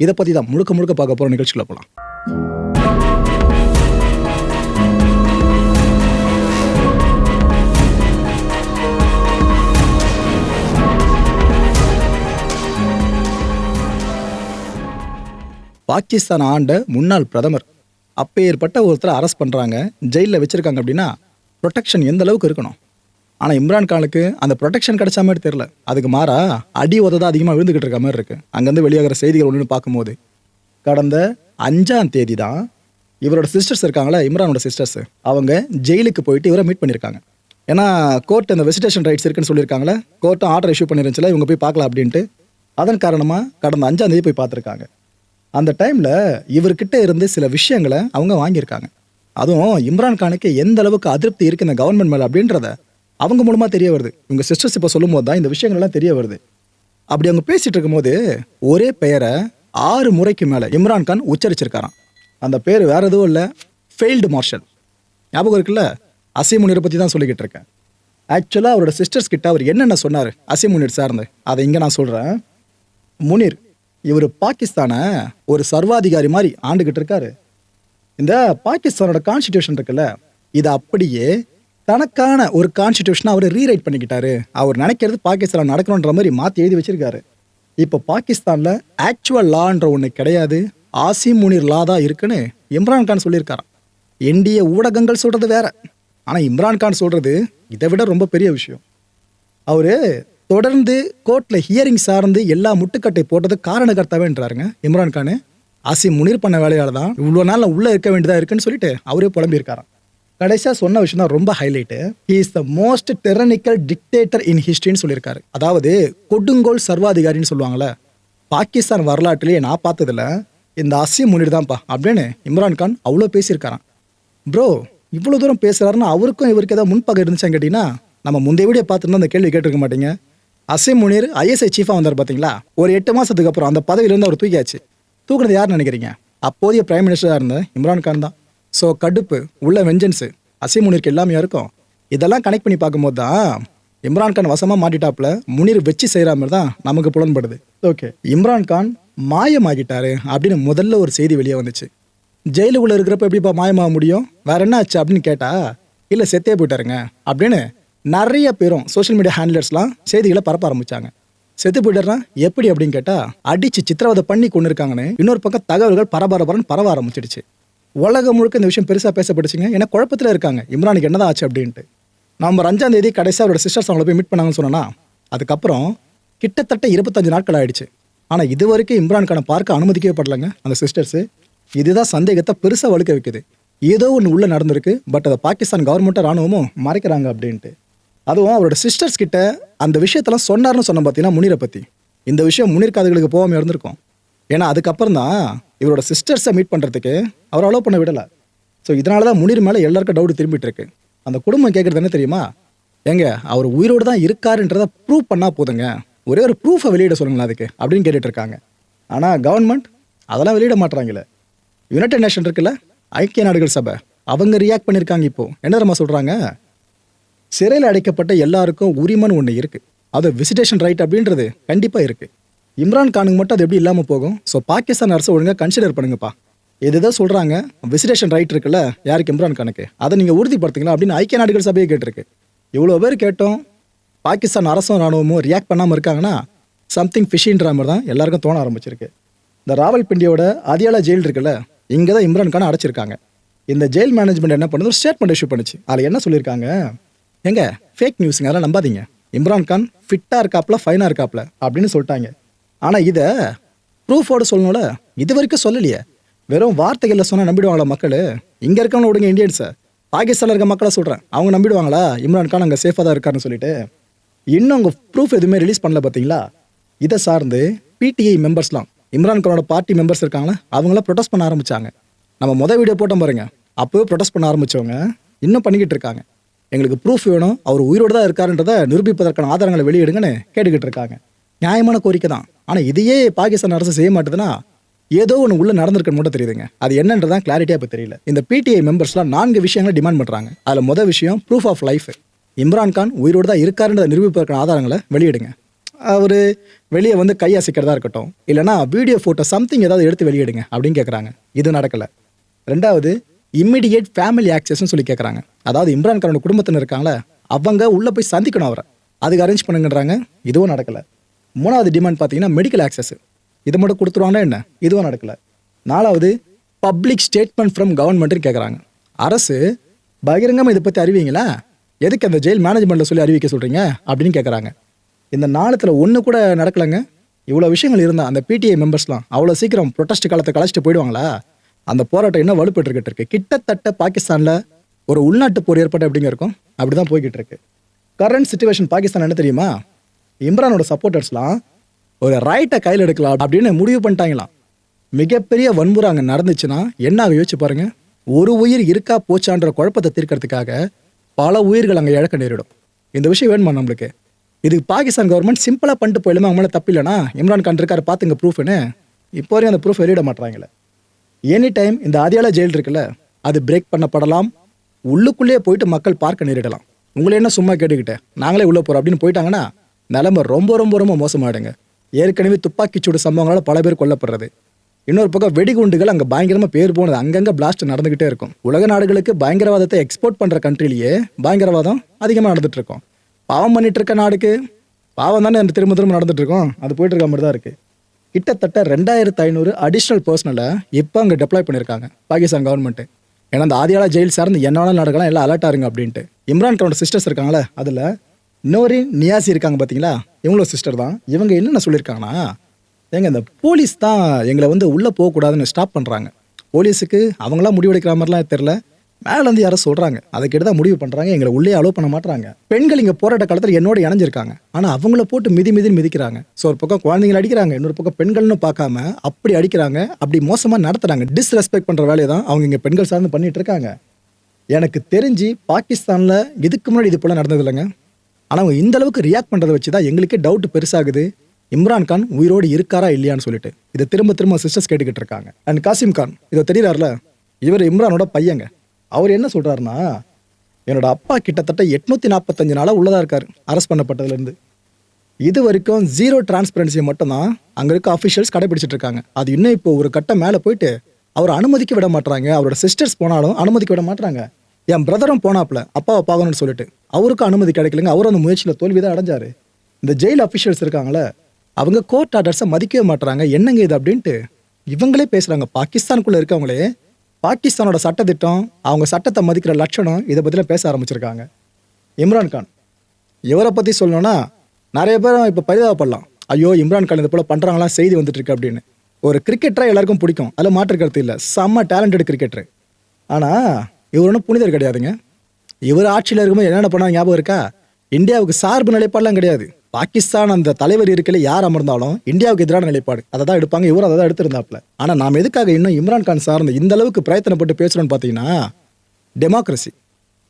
இதை பற்றி தான் முழுக்க முழுக்க பார்க்க போகிற நிகழ்ச்சியில் போகலாம் பாகிஸ்தான் ஆண்ட முன்னாள் பிரதமர் அப்பேற்பட்ட ஒருத்தரை அரெஸ்ட் பண்ணுறாங்க ஜெயிலில் வச்சுருக்காங்க அப்படின்னா ப்ரொடெக்ஷன் எந்த அளவுக்கு இருக்கணும்? ஆனால் இம்ரான் கானுக்கு அந்த ப்ரொடெக்ஷன் கிடைச்ச மாதிரி தெரில அதுக்கு மாறா அடி உததான் அதிகமாக விழுந்துக்கிட்டு இருக்க மாதிரி இருக்குது அங்கேருந்து வெளியாகிற செய்திகள் ஒன்று பார்க்கும்போது கடந்த அஞ்சாம் தேதி தான் இவரோட சிஸ்டர்ஸ் இருக்காங்களா இம்ரானோட சிஸ்டர்ஸ் அவங்க ஜெயிலுக்கு போயிட்டு இவரை மீட் பண்ணியிருக்காங்க. ஏன்னா கோர்ட் அந்த வெசிடேஷன் ரைட்ஸ் இருக்குன்னு சொல்லியிருக்காங்களே கோர்ட்டும் ஆர்டர் இஷ்யூ பண்ணிருந்துச்சுல இவங்க போய் பார்க்கலாம் அப்படின்ட்டு. அதன் காரணமாக கடந்த அஞ்சாம் தேதி போய் பார்த்துருக்காங்க. அந்த டைமில் இவர்கிட்ட இருந்து சில விஷயங்களை அவங்க வாங்கியிருக்காங்க. அதுவும் இம்ரான் கானுக்கு எந்த அளவுக்கு அதிருப்தி இருக்குது இந்த கவர்மெண்ட் மேலே அப்படின்றத அவங்க மூலமாக தெரிய வருது. இவங்க சிஸ்டர்ஸ் இப்போ சொல்லும் போது தான் இந்த விஷயங்கள்லாம் தெரிய வருது. அப்படி அவங்க பேசிட்டு இருக்கும்போது ஒரே பெயரை ஆறு முறைக்கு மேலே இம்ரான் கான் உச்சரிச்சிருக்காராம். அந்த பேர் வேற எதுவும் இல்லை. ஃபெயில்டு மார்ஷல் ஞாபகம் இருக்குல்ல? அசீம் பற்றி தான் சொல்லிக்கிட்டு இருக்கேன். ஆக்சுவலாக அவரோட சிஸ்டர்ஸ் கிட்ட அவர் என்னென்ன சொன்னார்? அசீம் சார்ந்து. அதை இங்கே நான் சொல்கிறேன் முனிர் இவர் பாகிஸ்தானை ஒரு சர்வாதிகாரி மாதிரி ஆண்டுகிட்டு இருக்காரு. இந்த பாகிஸ்தானோட கான்ஸ்டிடியூஷன் இருக்குல்ல இதை அப்படியே தனக்கான ஒரு கான்ஸ்டியூஷனை அவர் ரீரைட் பண்ணிக்கிட்டாரு. அவர் நினைக்கிறது பாகிஸ்தான் நடக்கணுன்ற மாதிரி மாற்றி எழுதி வச்சிருக்காரு. இப்போ பாகிஸ்தானில் ஆக்சுவல் லான்ற ஒன்று கிடையாது. ஆசிம் முனிர் லா தான் இருக்குன்னு இம்ரான் கான் சொல்லியிருக்காராம். இந்திய ஊடகங்கள் சொல்கிறது வேற. ஆனால் இம்ரான் கான் சொல்கிறது இதை விட ரொம்ப பெரிய விஷயம். அவர் தொடர்ந்து கோர்ட்டில் ஹியரிங் சார்ந்து எல்லா முட்டுக்கட்டை போட்டது காரணகர்த்தாவேன்றாருங்க இம்ரான் கான். ஆசிம் முனிர் பண்ண வேலையால் தான் இவ்வளோ நாள் உள்ளே இருக்க வேண்டியதாக இருக்குன்னு சொல்லிட்டு அவரே புலம்பியிருக்காராம். கடைசியா சொன்ன விஷயம் தான் ரொம்ப highlight he is the most tyrannical dictator in ஹிஸ்டரின்னு சொல்லியிருக்காரு. அதாவது கொடுங்கோல் சர்வாதிகாரின்னு சொல்லுவாங்கல்ல பாகிஸ்தான் வரலாற்றிலேயே நான் பார்த்ததுல இந்த அசியம் முனிர் தான்ப்பா அப்படின்னு இம்ரான் கான் அவ்வளோ பேசியிருக்காரான் ப்ரோ இவ்வளோ தூரம் பேசுகிறாருன்னு அவருக்கும் இவருக்கு ஏதாவது முன்பகை இருந்துச்சான்னு கேட்டிங்கன்னா நம்ம முந்தைய வீடியோ பார்த்துருந்தா அந்த கேள்வி கேட்டிருக்க மாட்டீங்க. அசிம் முனீர் ஐஎஸ்ஐ சீஃபாக வந்தார் பார்த்தீங்களா ஒரு எட்டு மாதத்துக்கு அப்புறம் அந்த பதவியிலேருந்து அவர் தூக்கியாச்சு. தூக்குனது யார் நினைக்கிறீங்க? அப்போதைய பிரைம் மினிஸ்டராக இருந்த இம்ரான் கான் தான். ஸோ கடுப்பு உள்ள வெஞ்சன்ஸு அசீம் முனீருக்கு எல்லாமே இருக்கும் இதெல்லாம் கனெக்ட் பண்ணி பார்க்கும்போது தான் இம்ரான் கான் வசமாக மாட்டிட்டாப்புல முனீர் வச்சு செய்கிற மாதிரி தான் நமக்கு புலன்படுது. ஓகே இம்ரான் கான் மாயமாகிட்டாரு அப்படின்னு முதல்ல ஒரு செய்தி வெளியே வந்துச்சு. ஜெயிலுக்குள்ள இருக்கிறப்ப எப்படிப்பா மாயமாக முடியும்? வேற என்ன ஆச்சு அப்படின்னு கேட்டா இல்லை செத்தே போயிட்டாருங்க அப்படின்னு நிறைய பேரும் சோஷியல் மீடியா ஹேண்ட்லர்ஸ்லாம் செய்திகளை பரப்ப ஆரம்பிச்சாங்க. செத்து போயிட்டாருனா எப்படி அப்படின்னு கேட்டா அடிச்சு சித்திரவதை பண்ணி கொண்டு இருக்காங்கன்னு இன்னொரு பக்கம் தகவல்கள் பரபரபரன்னு பரவ ஆரம்பிச்சிடுச்சு. உலகம் முழுக்க இந்த விஷயம் பெருசாக பேசப்பட்டுச்சுங்க. ஏன்னா குழப்பத்தில் இருக்காங்க. இம்ரானுக்கு என்னதான் ஆச்சு அப்படின்ட்டு. நவம்பர் அஞ்சாம் தேதி கடைசியாக அவரோட சிஸ்டர்ஸ் அவங்கள போய் மீட் பண்ணாங்கன்னு சொன்னா அதுக்கப்புறம் கிட்டத்தட்ட இருபத்தஞ்சு நாட்கள் ஆயிடுச்சு. ஆனால் இது வரைக்கும் இம்ரான்கான பார்க்க அனுமதிக்கவே படலைங்க அந்த சிஸ்டர்ஸு இதுதான் சந்தேகத்தை பெருசாக வலுக்க வைக்குது. ஏதோ ஒன்று உள்ளே நடந்திருக்கு பட் அதை பாகிஸ்தான் கவர்மெண்ட்டும் ராணுவமும் மறைக்கிறாங்க அப்படின்ட்டு. அதுவும் அவரோட சிஸ்டர்ஸ் கிட்ட அந்த விஷயத்தெல்லாம் சொன்னார்னு சொன்ன பார்த்தீங்கன்னா முனிரை பற்றி இந்த விஷயம் முனிர் காதுகளுக்கு போகாமல் இருந்திருக்கும். ஏன்னா அதுக்கப்புறம் தான் இவரோட சிஸ்டர்ஸை மீட் பண்ணுறதுக்கு அவர் அலோவ் பண்ண விடலை. ஸோ இதனால தான் முனிர் மேலே எல்லாருக்கும் டவுட் திரும்பிட்டு இருக்கு. அந்த குடும்பம் கேட்குறது என்ன தெரியுமா? ஏங்க அவர் உயிரோடு தான் இருக்காருன்றதை ப்ரூவ் பண்ணால் போதுங்க. ஒரே ஒரு ப்ரூஃபை வெளியிட சொல்லுங்களேன் அதுக்கு அப்படின்னு கேட்டுட்டு இருக்காங்க. ஆனால் கவர்மெண்ட் அதெல்லாம் வெளியிட மாட்டுறாங்களே யுனைடெட் நேஷன் இருக்குல்ல ஐக்கிய நாடுகள் சபை அவங்க ரியாக்ட் பண்ணியிருக்காங்க இப்போ. என்ன தெரியுமா சொல்கிறாங்க சிறையில் அடைக்கப்பட்ட எல்லாருக்கும் உரிமைன்னு ஒன்று இருக்குது அது விசிட்டேஷன் ரைட் அப்படின்றது கண்டிப்பாக இருக்குது இம்ரான் கானுக்கு மட்டும் அது எப்படி இல்லாமல் போகும்? ஸோ பாகிஸ்தான் அரசு ஒழுங்காக கன்சிடர் பண்ணுங்கப்பா. இதுதான் சொல்கிறாங்க விசிடேஷன் ரைட் இருக்குல்ல? யாருக்கு இம்ரான் கானுக்கு? அதை நீங்கள் உறுதிப்படுத்துங்களா அப்படின்னு ஐக்கிய நாடுகள் சபையை கேட்டிருக்கு. இவ்வளோ பேர் கேட்டோம். பாகிஸ்தான் அரசும் ராணுவமும் ரியாக்ட் பண்ணாமல் இருக்காங்கன்னா சம்திங் ஃபிஷின்ற மாதிரி தான் எல்லாருக்கும் தோண ஆரம்பிச்சிருக்கு. இந்த ராவல்பிண்டியோட அதியாலா ஜெயில் இருக்குல்ல? இங்கே தான் இம்ரான் கான் அடைச்சிருக்காங்க. இந்த ஜெயில் மேனேஜ்மெண்ட் என்ன பண்ணுது? ஸ்டேட்மெண்ட் இஷ்யூ பண்ணிச்சு. அதில் என்ன சொல்லியிருக்காங்க? எங்க? ஃபேக் நியூஸுங்க அதெல்லாம் நம்பாதீங்க. இம்ரான் கான் ஃபிட்டாக இருக்காப்ல ஃபைனாக இருக்காப்ல அப்படின்னு சொல்லிட்டாங்க. ஆனால் இதை ப்ரூஃபோட சொல்லணும்ல? இது வரைக்கும் சொல்லலையே. வெறும் வார்த்தைகளில் சொன்னால் நம்பிடுவாங்களா மக்கள்? இங்கே இருக்கவங்க விடுங்க இந்தியன்ஸை பாகிஸ்தானில் இருக்க மக்களை சொல்கிறேன் அவங்க நம்பிடுவாங்களா? இம்ரான் கான் அங்கே சேஃபாக தான் இருக்காருன்னு சொல்லிட்டு. இன்னும் அவங்க ப்ரூஃப் எதுவுமே ரிலீஸ் பண்ணல பார்த்தீங்களா இதை சார்ந்து பிடிஐ மெம்பர்ஸ்லாம் இம்ரான் கானோட பார்ட்டி மெம்பர்ஸ் இருக்காங்களா? அவங்களாம் ப்ரொடெஸ்ட் பண்ண ஆரம்பிச்சாங்க. நம்ம மொதல் வீடியோ போட்டோம் பாருங்க. அப்போவே ப்ரொடெஸ்ட் பண்ண ஆரம்பிச்சவங்க இன்னும் பண்ணிக்கிட்டு இருக்காங்க. எங்களுக்கு ப்ரூஃப் வேணும். அவர் உயிரோடு தான் இருக்காருன்றதை நிரூபிப்பதற்கான ஆதாரங்களை வெளியிடுங்கன்னு கேட்டுக்கிட்டு இருக்காங்க. நியாயமான கோரிக்கை தான். ஆனால் இதையே பாகிஸ்தான் அரசு செய்ய மாட்டேதுன்னா ஏதோ ஒன்று உள்ளே நடந்திருக்குன்னு மட்டும் தெரியுதுங்க. அது என்னன்றதான் கிளாரிட்டியாக இப்போ தெரியல. இந்த பிடிஐ மெம்பர்ஸ்லாம் நான்கு விஷயங்களை டிமாண்ட் பண்ணுறாங்க அதில் முதல் விஷயம் proof of life Imran Khan உயிரோடு தான் இருக்காருன்றதை நிரூபிப்பதற்கான ஆதாரங்களை வெளியிடுங்க. அவர் வெளியே வந்து கை அசைக்கிறதா இருக்கட்டும். இல்லைனா வீடியோ ஃபோட்டோ சம்திங் ஏதாவது எடுத்து வெளியிடுங்க அப்படின்னு கேட்குறாங்க இது நடக்கலை. ரெண்டாவது இம்மிடியேட் ஃபேமிலி ஆக்சஸ்ன்னு சொல்லி கேட்குறாங்க அதாவது இம்ரான் கானோட குடும்பத்தினர் இருக்காங்களே அவங்க உள்ளே போய் சந்திக்கணும் அவரை. அதுக்கு அரேஞ்ச் பண்ணுங்கன்றாங்க. இதுவும் நடக்கலை. மூணாவது டிமாண்ட் பார்த்தீங்கன்னா மெடிக்கல் ஆக்சஸ் இது மட்டும் கொடுத்துருவாங்கன்னா என்ன? இதுவும் நடக்கலை. நாலாவது பப்ளிக் ஸ்டேட்மெண்ட் ஃப்ரம் கவர்மெண்ட்னு கேட்குறாங்க அரசு பகிரங்கமாக இதை பற்றி அறிவிங்களா? எதுக்கு அந்த ஜெயில் மேனேஜ்மெண்ட்டில் சொல்லி அறிவிக்க சொல்கிறீங்க அப்படின்னு கேட்குறாங்க இந்த நாளத்தில் ஒன்று கூட நடக்கலைங்க. இவ்வளோ விஷயங்கள் இருந்தால் அந்த பிடிஐ மெம்பர்ஸ்லாம் அவ்வளோ சீக்கிரம் ப்ரொட்டஸ்ட் காலத்தை கலைச்சிட்டு போயிடுவாங்களா? அந்த போராட்டம் இன்னும் வலுப்பட்டுருக்கிட்டு இருக்கு. கிட்டத்தட்ட பாகிஸ்தானில் ஒரு உள்நாட்டு போர் ஏற்பட்ட எப்படிங்க இருக்கும். அப்படி தான் போய்கிட்டு இருக்கு. கரண்ட் சுச்சுவேஷன் பாகிஸ்தான் என்ன தெரியுமா? இம்ரானோட சப்போர்ட்டர்ஸ்லாம் ஒரு ரைட்டை கையில் எடுக்கலாம் அப்படின்னு முடிவு பண்ணிட்டாங்களாம். மிகப்பெரிய வன்முறை அங்கே நடந்துச்சுன்னா என்ன ஆகும்? யோசிச்சு பாருங்க. ஒரு உயிர் இருக்கா போச்சான்ற குழப்பத்தை தீர்க்கறதுக்காக பல உயிர்கள் அங்கே இழக்க நேரிடும். இந்த விஷயம் வேணுமா நம்மளுக்கு? இதுக்கு பாகிஸ்தான் கவர்மெண்ட் சிம்பிளாக பண்ணிட்டு போயிலுமே அவங்களால தப்பு இல்லைனா இம்ரான் கான் இருக்கார் பார்த்துங்க ப்ரூஃப்னு இப்போ வரையும் அந்த ப்ரூஃப் வெளியிட மாட்டாங்களே எனி டைம் இந்த அதியால ஜெயில் இருக்குல்ல அது பிரேக் பண்ணப்படலாம். உள்ளுக்குள்ளேயே போயிட்டு மக்கள் பார்க்க நேரிடலாம். உங்களை என்ன சும்மா கேட்டுக்கிட்டேன் நாங்களே உள்ளே போகிறோம் அப்படின்னு போயிட்டாங்கன்னா நிலமை ரொம்ப ரொம்ப ரொம்ப மோசமாயிடுங்க. ஏற்கனவே துப்பாக்கிச்சூடு சம்பவங்களால் பல பேர் கொல்லப்படுறது. இன்னொரு பக்கம் வெடிகுண்டுகள் அங்கே பயங்கரமாக பேர் போனது அங்கங்கே பிளாஸ்ட் நடந்துக்கிட்டே இருக்கும். உலக நாடுகளுக்கு பயங்கரவாதத்தை எக்ஸ்போர்ட் பண்ணுற கண்ட்ரிலேயே பயங்கரவாதம் அதிகமாக நடந்துட்டு இருக்கும் பாவம் பண்ணிட்டு இருக்க நாடுக்கு பாவம் தானே திரும்ப திரும்ப நடந்துட்டு இருக்கோம் அது போயிட்டு இருக்க. மாதிரி தான் இருக்குது கிட்டத்தட்ட ரெண்டாயிரத்து ஐநூறு அடிஷ்னல் பர்சனலை இப்போ அங்கே டெப்ளாய் பண்ணியிருக்காங்க பாகிஸ்தான் கவர்மெண்ட்டு ஏன்னா அந்த ஆதியாலா ஜெயில் சார்ந்து என்ன வேணாலும் எல்லாம் அலர்ட்டாக இருங்க அப்படின்ட்டு. இம்ரான் கானோட சிஸ்டர்ஸ் இருக்காங்களே அதில் இன்னொரு நியாசி இருக்காங்க பார்த்தீங்களா இவங்களோட சிஸ்டர் தான். இவங்க என்னென்ன சொல்லியிருக்காங்கன்னா ஏங்க இந்த போலீஸ் தான் எங்களை வந்து உள்ளே போகக்கூடாதுன்னு ஸ்டாப் பண்ணுறாங்க போலீஸுக்கு அவங்களாம் முடிவெடுக்கிற மாதிரிலாம் தெரில மேலேருந்து யாரோ சொல்கிறாங்க அதை கேட்டு தான் முடிவு பண்ணுறாங்க எங்களை உள்ளே அலோவ் பண்ண மாட்றாங்க. பெண்கள் இங்கே போராட்ட காலத்தில் என்னோட இணைஞ்சிருக்காங்க. ஆனால் அவங்கள போட்டு மிதி மிதின்னு மிதிக்கிறாங்க. ஸோ ஒரு பக்கம் குழந்தைங்களை அடிக்கிறாங்க. இன்னொரு பக்கம் பெண்கள்னு பார்க்காம அப்படி அடிக்கிறாங்க. அப்படி மோசமாக நடத்துகிறாங்க டிஸ்ரெஸ்பெக்ட் பண்ணுற வேலையை தான் அவங்க இங்கே பெண்கள் சார்ந்து பண்ணிகிட்டு இருக்காங்க. எனக்கு தெரிஞ்சு பாகிஸ்தானில் இதுக்கு முன்னாடி இது போல் நடந்தது இல்லைங்க. ஆனால் அவங்க இந்த அளவுக்கு ரியாக்ட் பண்ணுறதை வச்சு தான் எங்களுக்கே டவுட் பெருசாகுது. இம்ரான் கான் உயிரோடு இருக்காரா இல்லையான்னு சொல்லிட்டு. இதை திரும்ப திரும்ப சிஸ்டர்ஸ் கேட்டுக்கிட்டு இருக்காங்க. அண்ட் காசிம் கான் இதை தெரியறாருல? இவர் இம்ரானோட பையங்க. அவர் என்ன சொல்கிறாருன்னா என்னோட அப்பா கிட்டத்தட்ட எட்நூத்தி நாற்பத்தஞ்சு நாளாக உள்ளதாக இருக்கார் அரெஸ்ட் பண்ணப்பட்டதுலேருந்து. இது வரைக்கும் ஜீரோ டிரான்ஸ்பரன்சியை மட்டும்தான் அங்கே இருக்க அஃபிஷியல்ஸ் கடைபிடிச்சிட்டு இருக்காங்க. அது இன்னும் இப்போ ஒரு கட்டம் மேலே போயிட்டு அவர் அனுமதிக்க விட மாட்டாங்க அவரோட சிஸ்டர்ஸ் போனாலும் அனுமதிக்க விட மாட்டாங்க என் பிரதரும் போனாப்ல அப்பாவை பார்க்கணும்னு சொல்லிட்டு. அவருக்கும் அனுமதி கிடைக்கலங்க. அவரும் அந்த முயற்சியில் தோல்வி தான் அடைஞ்சாரு. இந்த ஜெயில் அஃபிஷியல்ஸ் இருக்காங்களே அவங்க கோர்ட் ஆர்டர்ஸை மதிக்கவே மாட்டுறாங்க என்னங்க இது அப்படின்ட்டு இவங்களே பேசுகிறாங்க பாகிஸ்தானுக்குள்ளே இருக்கவங்களே பாகிஸ்தானோட சட்டத்திட்டம் அவங்க சட்டத்தை மதிக்கிற லட்சணம் இதை பற்றிலாம் பேச ஆரம்பிச்சிருக்காங்க. இம்ரான் கான். இவரை பற்றி சொல்லணும்னா நிறைய பேர் இப்போ பரிதாபப்படலாம். ஐயோ இம்ரான் கான் இது போல் பண்ணுறாங்களாம் செய்தி வந்துட்டுருக்கு அப்படின்னு. ஒரு கிரிக்கெட்டராக எல்லாருக்கும் பிடிக்கும். அதில் மாற்று கருத்து இல்லை. செம்ம டேலண்டட் கிரிக்கெட்டர் ஆனால் இவர் ஒன்றும் புனிதர் கிடையாதுங்க. இவர் ஆட்சியில் இருக்கும்போது என்னென்ன பண்ணாங்க ஞாபகம் இருக்கா? இந்தியாவுக்கு சார்பு நிலைப்பாடெலாம் கிடையாது. பாகிஸ்தான் அந்த தலைவர் இருக்கல யார் அமர்ந்தாலும் இந்தியாவுக்கு எதிரான நிலைப்பாடு. அதை தான் எடுப்பாங்க. இவரும் அதை தான் எடுத்திருந்தாப்ல ஆனால் நாம் எதுக்காக இன்னும் இம்ரான் கான் சார்ந்த இந்த அளவுக்கு பிரயத்தனப்பட்டு பேசுகிறோன்னு பார்த்தீங்கன்னா டெமோக்ரஸி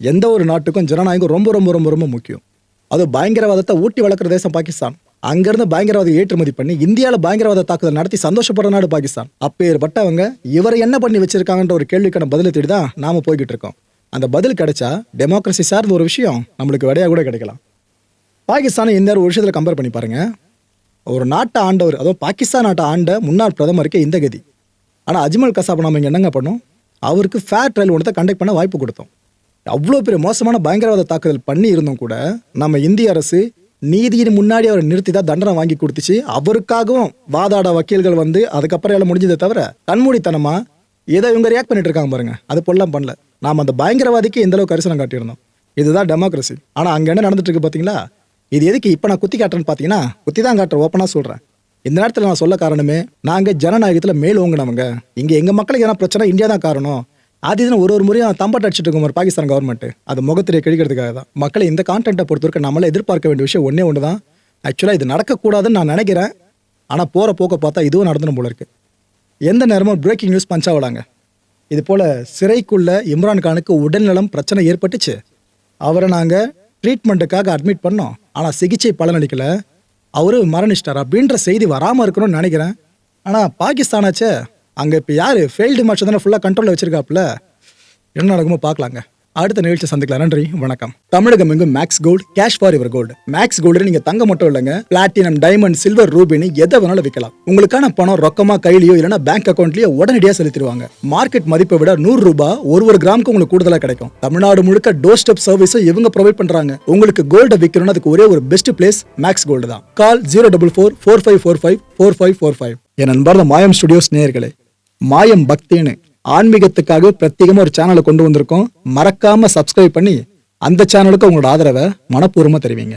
எந்த ஒரு நாட்டுக்கும் ஜனநாயகம் ரொம்ப ரொம்ப ரொம்ப ரொம்ப முக்கியம். அது பயங்கரவாதத்தை ஊட்டி வளர்க்குற தேசம் பாகிஸ்தான். அங்கேருந்து பயங்கரவாத ஏற்றுமதி பண்ணி இந்தியாவில் பயங்கரவாத தாக்குதல் நடத்தி சந்தோஷப்படுற நாடு பாகிஸ்தான். அப்பேற்பட்டவங்க இவரை என்ன பண்ணி வச்சிருக்காங்கன்ற ஒரு கேள்விக்கான பதிலை தேடி தான் நாம போய்கிட்டு இருக்கோம். அந்த பதில் கிடைச்சா டெமோக்ரஸி சார்ந்த ஒரு விஷயம் நம்மளுக்கு விடையாக கூட கிடைக்கலாம். பாகிஸ்தானை இந்த ஒரு விஷயத்தில் கம்பேர் பண்ணி பாருங்க. ஒரு நாட்டை ஆண்டவர் அதுவும் பாகிஸ்தான் நாட்டை ஆண்ட முன்னாள் பிரதமருக்கு இந்த கதி. ஆனால் அஜ்மல் கசாப் நம்ம இங்கே என்னங்க பண்ணோம்? அவருக்கு ஃபேர் ட்ரையல் ஒன்றத்தை கண்டக்ட் பண்ண வாய்ப்பு கொடுத்தோம். அவ்வளோ பெரிய மோசமான பயங்கரவாத தாக்குதல் பண்ணி இருந்தும் கூட நம்ம இந்திய அரசு நீதியின் முன்னாடி அவரை நிறுத்தி தான் தண்டனை வாங்கி கொடுத்துச்சு. அவருக்காகவும் வாதாட வக்கீல்கள் வந்து அதுக்கப்புறம் எல்லாம் முடிஞ்சதை தவிர கண்மூடித்தனமா ஏதோ இவங்க ரியாக்ட் பண்ணிட்டு இருக்காங்க பாருங்க. அது பொல்லாம் பண்ணல. நாம் அந்த பயங்கரவாதிக்கு எந்த அளவுக்கு கரிசனம் காட்டியிருந்தோம். இதுதான் டெமோக்ரஸி ஆனால் அங்கே என்ன நடந்துட்டு இருக்கு பார்த்தீங்களா இது எதுக்கு இப்போ நான் குத்தி காட்டுறேன்னு பார்த்தீங்கன்னா குத்தி தான் காட்டுறேன் ஓப்பனாக சொல்கிறேன் இந்த நேரத்தில் நான் சொல்ல காரணமே நாங்கள் ஜனநாயகத்தில் மேல் ஓங்கினவங்க. இங்கே எங்கள் மக்களுக்கு எதனா பிரச்சனை இந்தியா தான் காரணம். அது இதுன்னு ஒரு ஒரு முறையும் தம்பாட்ட அடிச்சுட்டு இருக்கும் ஒரு பாகிஸ்தான் கவர்மெண்ட் அது முகத்திலே கிழிக்கிறதுக்காக தான். மக்களை இந்த கான்டென்ட்டை பொறுத்தவரைக்கும் நம்மளால் எதிர்பார்க்க வேண்டிய விஷயம் ஒன்றே ஒன்று தான். ஆக்சுவலாக இது நடக்கக்கூடாதுன்னு நான் நினைக்கிறேன். ஆனால் போகிற போக்க பார்த்தா இதுவும் நடந்துடும் போல இருக்கு. எந்த நேரமும் பிரேக்கிங் நியூஸ் பஞ்சாவலாங்க இது போல் சிறைக்குள்ள இம்ரான் கானுக்கு உடல்நலம் பிரச்சனை ஏற்பட்டுச்சு. அவரை நாங்கள் ட்ரீட்மெண்ட்டுக்காக அட்மிட் பண்ணோம். ஆனால் சிகிச்சை பலனளிக்கலை அவரு மரணிச்சிட்டார். அப்படின்ற செய்தி வராமல் இருக்கணும்னு நினைக்கிறேன். ஆனால் பாகிஸ்தானாச்சே அங்கே இப்போ யார்? ஃபெயில்டு மேட்ச் தானே ஃபுல்லாக கண்ட்ரோலில் வச்சிருக்காப்புல. என்ன நடக்குமோ பார்க்கலாங்க. அடுத்த நிகழ்ச்சி சந்திக்கலாம். நன்றி வணக்கம். தமிழகம் எங்கும் மேக்ஸ் கோல்டு கேஷ் ஃபார் இவர் கோல்டு மேக்ஸ் கோல்டு நீங்க தங்க மட்டும் இல்லைங்க. பிளாட்டினம் டைமண்ட் சில்வர் ரூபினி எதை வேணாலும் விற்கலாம். உங்களுக்கான பணம் ரொக்கமா கையிலயோ இல்லைன்னா பேங்க் அக்கௌண்ட்லயோ உடனடியாக செலுத்திடுவாங்க. மார்க்கெட் மதிப்பை விட நூறு ரூபாய் ஒரு ஒரு கிராமுக்கு உங்களுக்கு கூடுதலா கிடைக்கும். தமிழ்நாடு முழுக்க டோர் ஸ்டெப் சர்வீஸும் இவங்க ப்ரொவைட் பண்றாங்க. உங்களுக்கு கோல்டை விற்கணும்னு அதுக்கு ஒரே ஒரு பெஸ்ட் பிளேஸ் மேக்ஸ் கோல்டு தான். Call zero double four four five four five four five four five என் நண்பர் மாயம் ஸ்டுடியோஸ் நேர்களே மாயம் பக்தின்னு ஆன்மீகத்துக்காக பிரத்யேகமா ஒரு சேனலை கொண்டு வந்திருக்கோம். மறக்காம சப்ஸ்கிரைப் பண்ணி அந்த சேனலுக்கு உங்களோட ஆதரவை மனப்பூர்வமாக தெரிவிங்க.